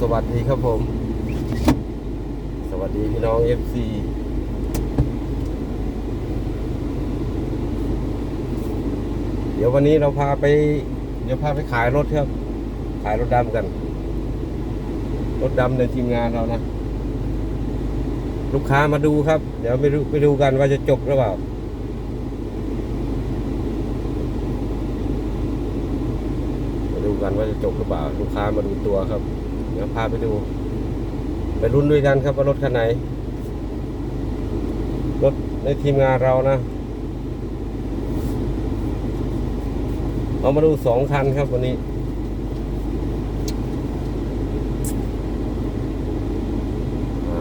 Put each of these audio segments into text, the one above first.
สวัสดีครับผม สวัสดีพี่น้อง FC เดี๋ยววันนี้เราพาไป เดี๋ยวพาไปขายรถครับ ขายรถดำกัน รถดำในทีมงานเรานะ ลูกค้ามาดูครับ เดี๋ยวไปดูไปดูกันว่าจะจบหรือเปล่าไปดูกันว่าจะจบหรือเปล่า ลูกค้ามาดูตัวครับ เดี๋ยวพาไปดู ไปรุ่นด้วยกันครับว่ารถคันไหน รถในทีมงานเรานะเรามาดูสองคันครับวันนี้อ่า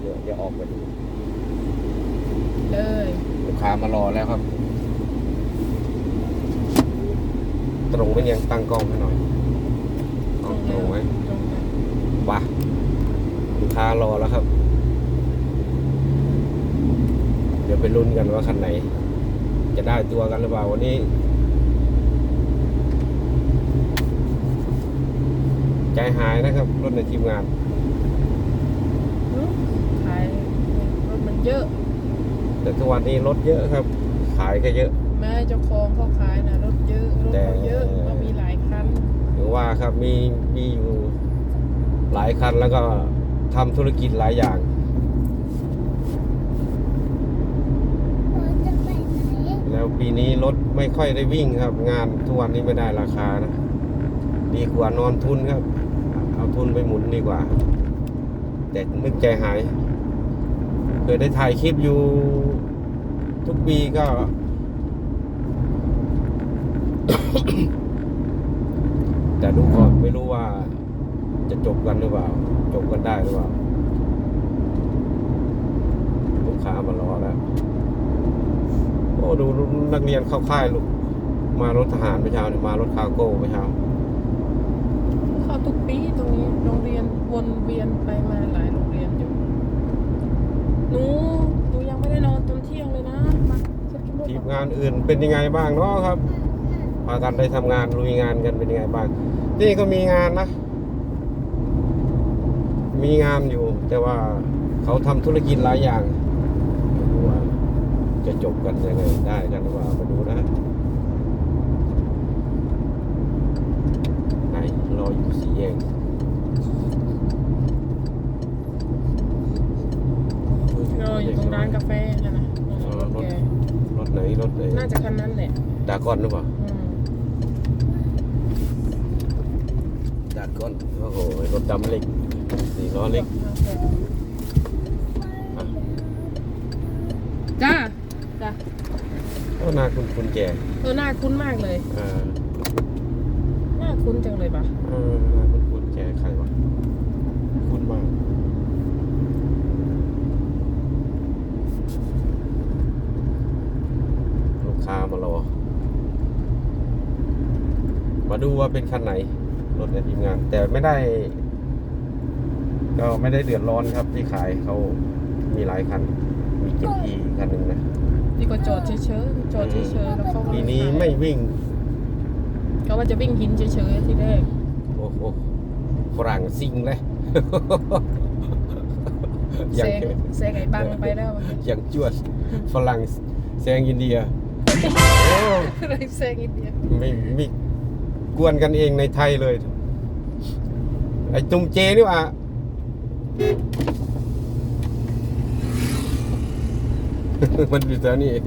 เดี๋ยวเดี๋ยวออกไปดูเลยลูกค้ามารอแล้วครับ ตรงไหมยังตั้งกล้องให้หน่อยเอาตรงไหม ตรงนั้น ว้า ลูกค้ารอแล้วครับ เดี๋ยวไปลุ้นกันว่าคันไหน จะได้ตัวกันหรือเปล่าวันนี้ ใจหายนะครับรถในทีมงานหึขายรถมันเยอะ แต่ทุกวันนี้รถเยอะครับ ขายก็เยอะ แม่เจ้าของเขาขายนะรถเยอะรถแต่เขาเยอะเรามีหลายคันหรือว่าครับมีมีอยู่หลายคันแล้วก็ ทำธุรกิจหลายอย่างแล้วปีนี้รถไม่ค่อยได้วิ่งครับ งานทุกวันนี้ไม่ได้ราคานะ ดีกว่านอนทุนครับ เอาทุนไปหมุนดีกว่า แต่นึกใจหาย เคยได้ถ่ายคลิปอยู่ทุกปีก็ แต่ดูก่อนไม่รู้ว่า จะจบกันหรือเปล่า จบกันได้หรือเปล่า ลูกค้ามารอแล้วโอ้ดูนักเรียนเข้าค่ายลูก มารถทหารไปเช้าเนี่ยมารถคาร์โก้ไปเช้าเข้าทุกปีตรงนี้โรงเรียนวนเวียนไปมาหลายโรงเรียนอยู่หนูหนูยังไม่ได้นอนจนเที่ยงเลยนะมาฉันกินรถทีมก่อนงานอื่นเป็นยังไงบ้างเนาะครับพากันได้ทำงานลุยงานกันเป็นยังไงบ้าง นี่ก็มีงานนะ มีงานอยู่ แต่ว่าเขาทำธุรกิจหลายอย่างไม่รู้ว่าจะจบกันยังไงได้กันหรือเปล่ามาดูนะไหนรออยู่สีแยงรออยู่ตรงร้านกาแฟนั่นนะนั่นน่ะรถแกรถไหนรถไหนน่าจะคันนั้นแหละดากอนหรือเปล่าอืมดากอนโอ้โหรถดำเล็ก สี่ล้อเล็กอะจ้าจ้าโอ้หน้าคุณคุณแก่เออหน้าคุ้นมากเลย อ่าหน้าคุ้นจังเลยปะเออหน้าคุณคุณแก่ใครวะคุณมากลูกค้ามารอมาดูว่าเป็นคันไหนรถในทีมงาน แต่ไม่ได้ ก็ไม่ได้เดือดร้อนครับที่ขายเขามีหลายคัน มีเจ็ดทีคันหนึ่งนะดีกว่าจอดเฉยๆจอดเฉยๆแล้วเขาก็ปีนี้ไม่วิ่งเขาว่าจะวิ่งหินเฉยๆที่แรกโอ้โหฝรั่งซิงเลยแซอย่างงแซงไอ้บังไปแล้วเมื่อกี้อย่างจวดฝรั่งแซงอินเดียโอ้อะไรแซงอินเดียไม่ไม่กวนกันเองในไทยเลย ไอ้จุงเจนี่หว่า มันอยู่แถวนี้เอง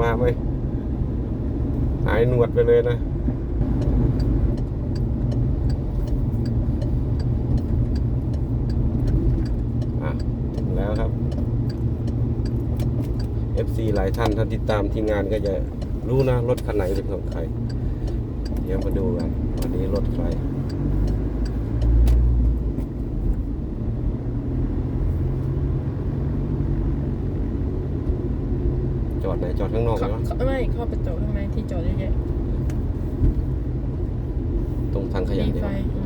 มาไหมหายหนวดไปเลยนะอะถึงแล้วครับ FC หลายท่านท่านติดตามทีมงานก็จะรู้นะ รถคันไหนเป็นของใคร เดี๋ยวมาดูกันวันนี้รถใคร จอดไหนจอดข้างนอกเขาเนาะเขาไม่เข้าไปจอดข้างในที่จอดเยอะแยะตรงทางขยะมีเดียไฟวอื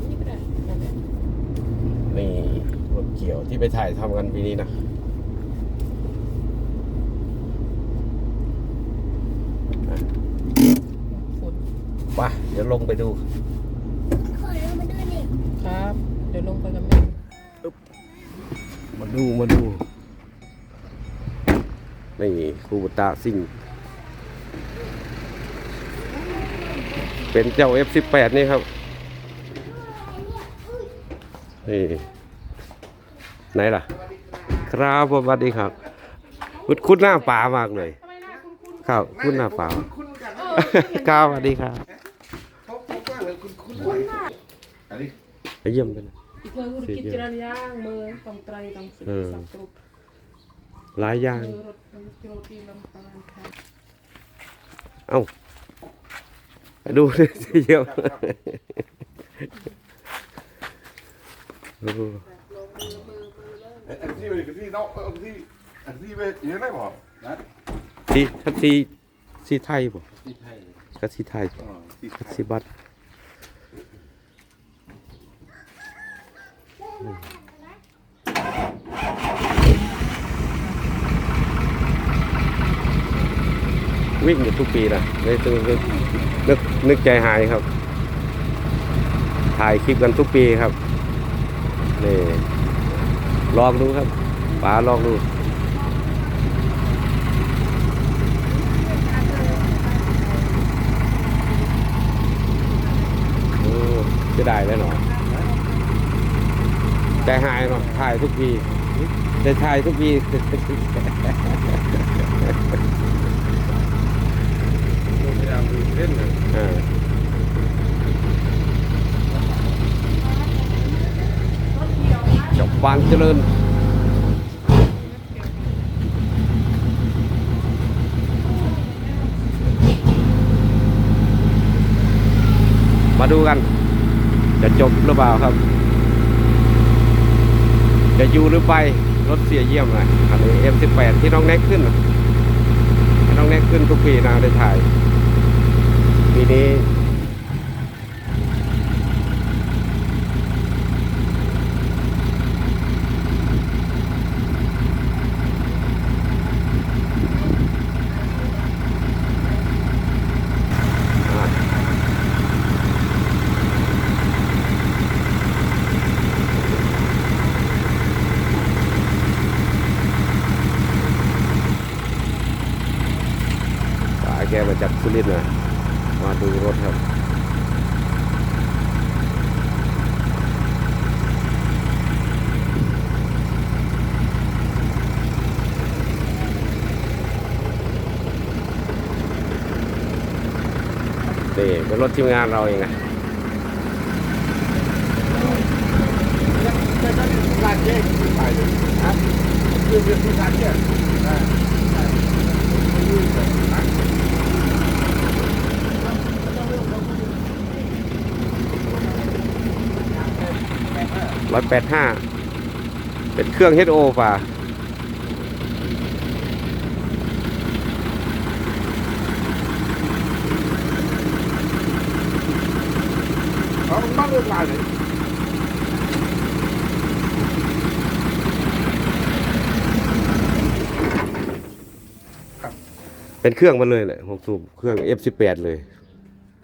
จนี่ะนี่รถเกี่ยวที่ไปถ่ายทำกันปีนี้นะฝุ่นไปเดี๋ยวลงไปดูครับ เดี๋ยวลงไปกันแม่มาดูมาดู นี่ครูบุตาสิ่ง เป็นเจ้า F18 นี่ครับ นี่ไหนล่ะ ครับสวัสดีครับคุณคุณหน้าป่ามากเลยครับคุณหน้าป่าครับสวัสดีครับไปเยี่ยมกันนะอีกเธอคือกิจการย่างมือต้องไตรต้องสิเออ สับกรุบหลายอย่าง มือรถมันโจตีลำปางค่ะเอ้าไปดูสิเยี่ยม โอ้อันที่ไปที่นอกอันที่อันที่ไปยังไงบอกนะสีทัศสีสีไทยบ่ที่ไทยก็สีไทยอ๋ที่ก็ยสีบัตรวิ่งอยู่ทุกปีนะในตัวนึกนึกนึกใจหายครับ ถ่ายคลิปกันทุกปีครับ นี่ลองดูครับป๋าลองดูโอ้จะได้แล้วเนาะใจหายเนาะถ่ายทุกปีแต่ถ่ายทุกปีพยายามดูเล่นเลย อ่า จบบางเจริญมาดูกัน จะจบหรือเปล่าครับ จะอยู่หรือไปรถเสียเยี่ยมเลยอันนี้ M18 ที่น้องแน็กขึ้นน่ะให้น้องแน็กขึ้นทุกปีนะได้ถ่ายปีนี้ ป๋า แกมาจากสุรินทร์นะมาดูรถครับนี่เป็นรถทีมงานเราเองนะการแยกไปเลยนะคือเป็นที่การแยกอ่า ร้อยแปดห้าเป็นเครื่อง HO ป่ะเขาต้องเลือกลายเลยเป็นเครื่องมันเลยแหละหกสูบเครื่อง F18 เลย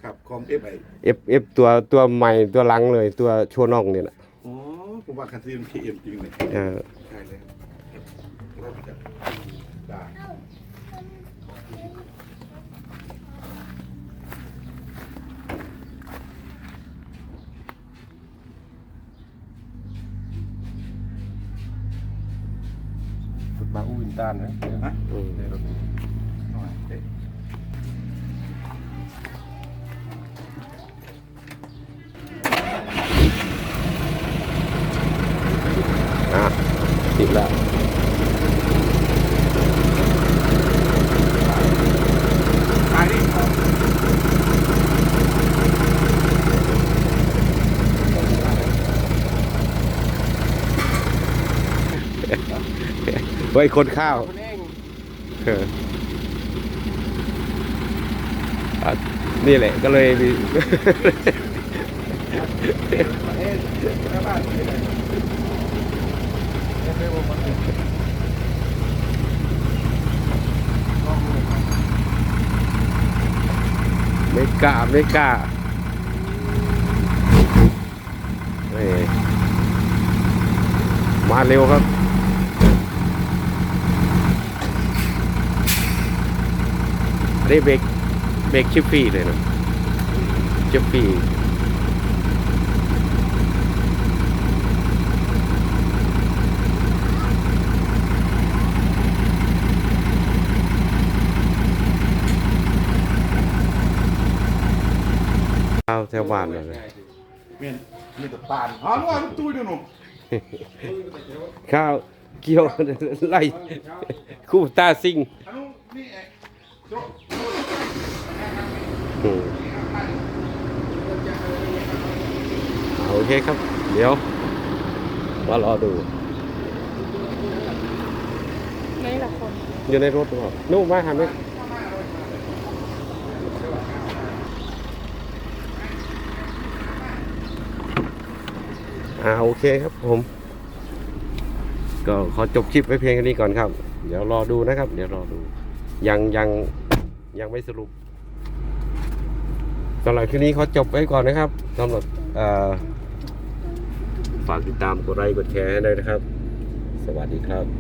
ครับคอมเอฟไอ F F ตัวตัวใหม่ตัวหลังเลยตัวชัวน่องเนี่ยนะอ๋อ ผมว่าคันซีมันพีเอ็มจริงเลยเออใช่เลยรถจะได้มาอู้อินตานนะ ไว้คนข้าว นี่แหละก็เลยมีไม่กล้าไม่กล้ามาเร็วครับ อันนี้เบรกเบรกชิปปี้เลยนะชิปปี้เอาแถวบ้านเลยเมียนมีแต่ตาลอ๋อว่ามันตุ้ยเดี๋ยวหนุ่มข้าวเกี่ยวไล่คู่ตาซิง อันนู้นนี่เองโจ๊ะ อืม โอเคครับ เดี๋ยวมารอดูนี่แหละคน อยู่ในรถหรือเปล่านู่นมาทำไหมอ่าโอเคครับผม ก็ขอจบคลิปไว้เพียงแค่นี้ก่อนครับ เดี๋ยวรอดูนะครับ เดี๋ยวรอดู ยังยังยังไม่สรุป สำหรับคลิปนี้ขอจบไว้ก่อนนะครับสำหรับฝากติดตามกดไลค์กดแชร์ให้ด้วยนะครับ สวัสดีครับ